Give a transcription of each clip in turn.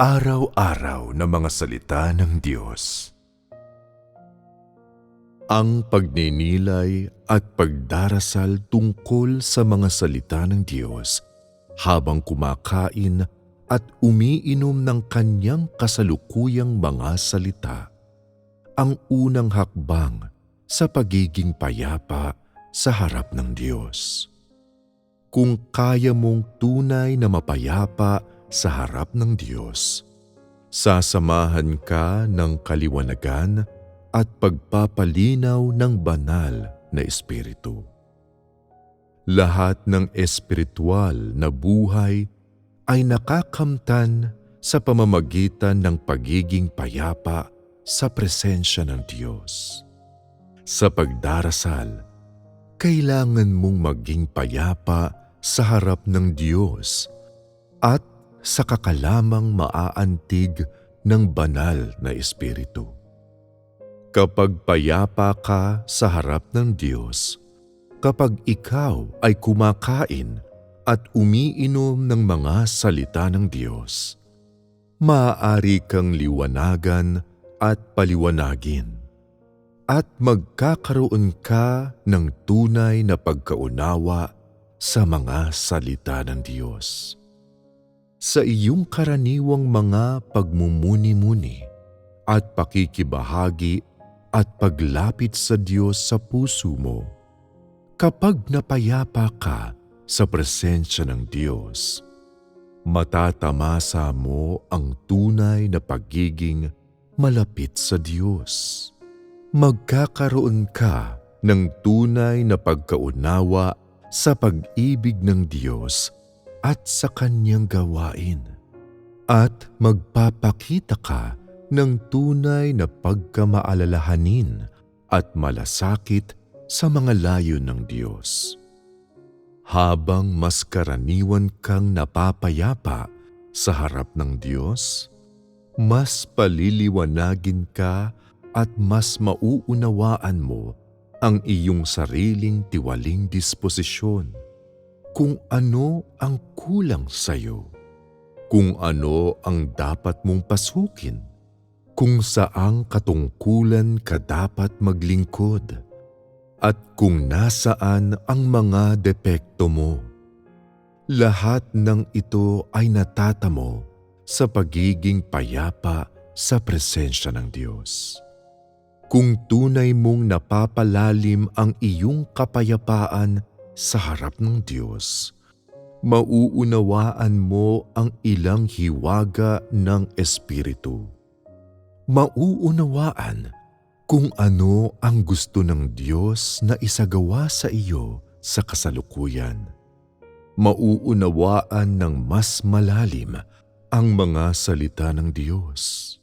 Araw-araw na mga salita ng Diyos. Ang pagninilay at pagdarasal tungkol sa mga salita ng Diyos habang kumakain at umiinom ng kanyang kasalukuyang mga salita. Ang unang hakbang sa pagiging payapa sa harap ng Diyos. Kung kaya mong tunay na mapayapa sa harap ng Diyos, sasamahan ka ng kaliwanagan at pagpapalinaw ng banal na Espiritu. Lahat ng espiritual na buhay ay nakakamtan sa pamamagitan ng pagiging payapa sa presensya ng Diyos. Sa pagdarasal, kailangan mong maging payapa sa harap ng Diyos at sa kakalamang maaantig ng banal na Espiritu. Kapag payapa ka sa harap ng Diyos, kapag ikaw ay kumakain at umiinom ng mga salita ng Diyos, maaari kang liwanagan at paliwanagin at magkakaroon ka ng tunay na pagkaunawa sa mga salita ng Diyos. Sa iyong karaniwang mga pagmumuni-muni at pakikibahagi at paglapit sa Diyos sa puso mo, kapag napayapa ka sa presensya ng Diyos, matatamasa mo ang tunay na pagiging malapit sa Diyos. Magkakaroon ka ng tunay na pagkaunawa sa pag-ibig ng Diyos at sa Kanyang gawain. At magpapakita ka ng tunay na pagkamaalalahanin at malasakit sa mga layo ng Diyos. Habang mas karaniwan kang napapayapa sa harap ng Diyos, mas paliliwanagin ka at mas mauunawaan mo ang iyong sariling tiwaling disposisyon kung ano ang kulang sa iyo, kung ano ang dapat mong pasukin, kung saang katungkulan ka dapat maglingkod, at kung nasaan ang mga depekto mo. Lahat ng ito ay natatamo sa pagiging payapa sa presensya ng Diyos. Kung tunay mong napapalalim ang iyong kapayapaan sa harap ng Diyos, mauunawaan mo ang ilang hiwaga ng Espiritu. Mauunawaan kung ano ang gusto ng Diyos na isagawa sa iyo sa kasalukuyan. Mauunawaan ng mas malalim ang mga salita ng Diyos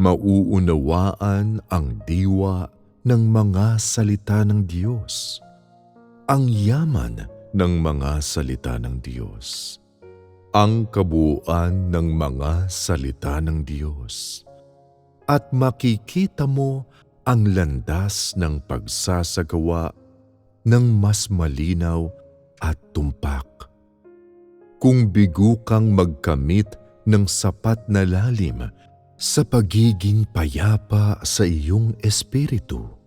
mauunawaan ang diwa ng mga salita ng Diyos, ang yaman ng mga salita ng Diyos, ang kabuuan ng mga salita ng Diyos, at makikita mo ang landas ng pagsasagawa ng mas malinaw at tumpak. Kung bigo kang magkamit ng sapat na lalim sa pagiging payapa sa iyong espiritu.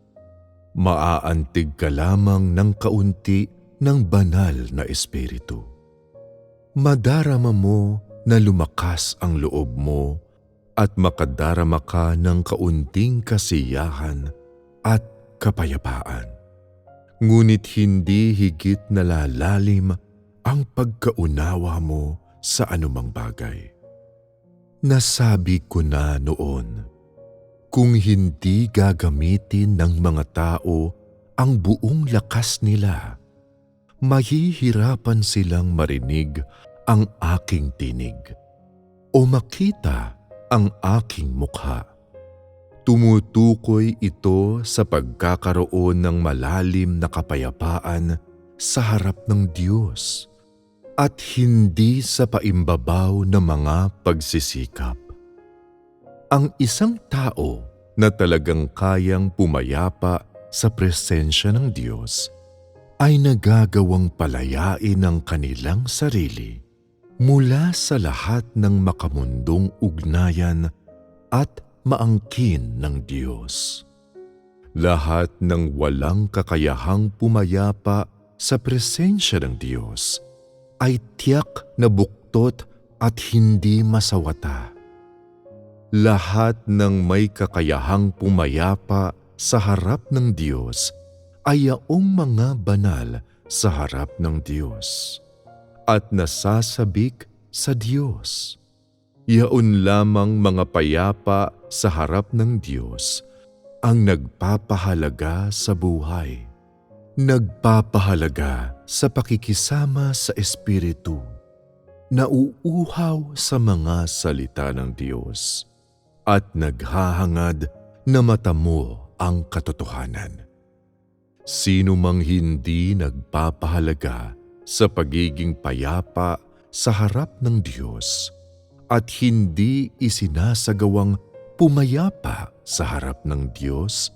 Maaantig ka lamang ng kaunti ng banal na espiritu. Madarama mo na lumakas ang loob mo at makadarama ka ng kaunting kasiyahan at kapayapaan. Ngunit hindi higit na lalalim ang pagkaunawa mo sa anumang bagay Nasabi ko na noon, kung hindi gagamitin ng mga tao ang buong lakas nila, mahihirapan silang marinig ang aking tinig o makita ang aking mukha. Tumutukoy ito sa pagkakaroon ng malalim na kapayapaan sa harap ng Diyos at hindi sa paimbabaw na mga pagsisikap. Ang isang tao na talagang kayang pumayapa sa presensya ng Diyos ay nagagawang palayain ang kanilang sarili mula sa lahat ng makamundong ugnayan at maangkin ng Diyos. Lahat ng walang kakayahang pumayapa sa presensya ng Diyos ay tiyak na buktot at hindi masawata. Lahat ng may kakayahang pumayapa sa harap ng Diyos ay yaong mga banal sa harap ng Diyos at nasasabik sa Diyos. Yaon lamang mga payapa sa harap ng Diyos ang nagpapahalaga sa buhay. Nagpapahalaga sa pakikisama sa Espiritu. Nauuhaw sa mga salita ng Diyos at naghahangad na matamo ang katotohanan. Sino mang hindi nagpapahalaga sa pagiging payapa sa harap ng Diyos at hindi isinasagawang pumayapa sa harap ng Diyos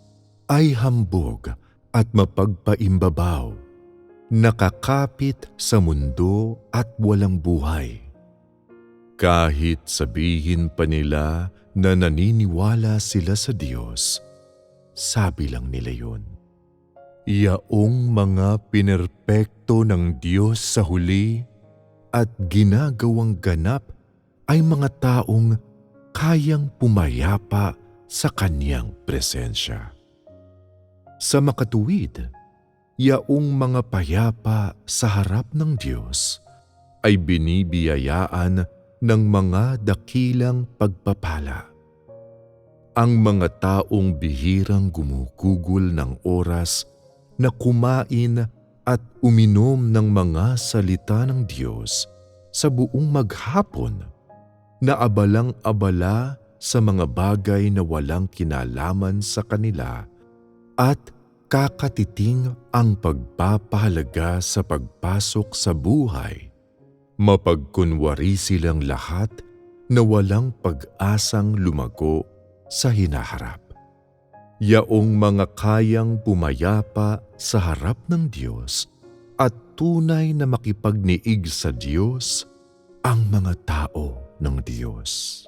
ay hambog at mapagpaimbabaw, nakakapit sa mundo at walang buhay. Kahit sabihin pa nila na naniniwala sila sa Diyos, sabi lang nila yun. Yaong mga pinerpekto ng Diyos sa huli at ginagawang ganap ay mga taong kayang pumayapa sa Kanyang presensya. Sa makatuwid, yaong mga payapa sa harap ng Diyos ay binibiyayaan ng mga dakilang pagpapala. Ang mga taong bihirang gumugugol ng oras na kumain at uminom ng mga salita ng Diyos sa buong maghapon na abalang-abala sa mga bagay na walang kinalaman sa kanila at kakatiting ang pagpapahalaga sa pagpasok sa buhay. Mapagkunwari silang lahat na walang pag-asang lumago sa hinaharap yaong mga kayang pumayapa sa harap ng Diyos at tunay na makipagniig sa Diyos ang mga tao ng Diyos.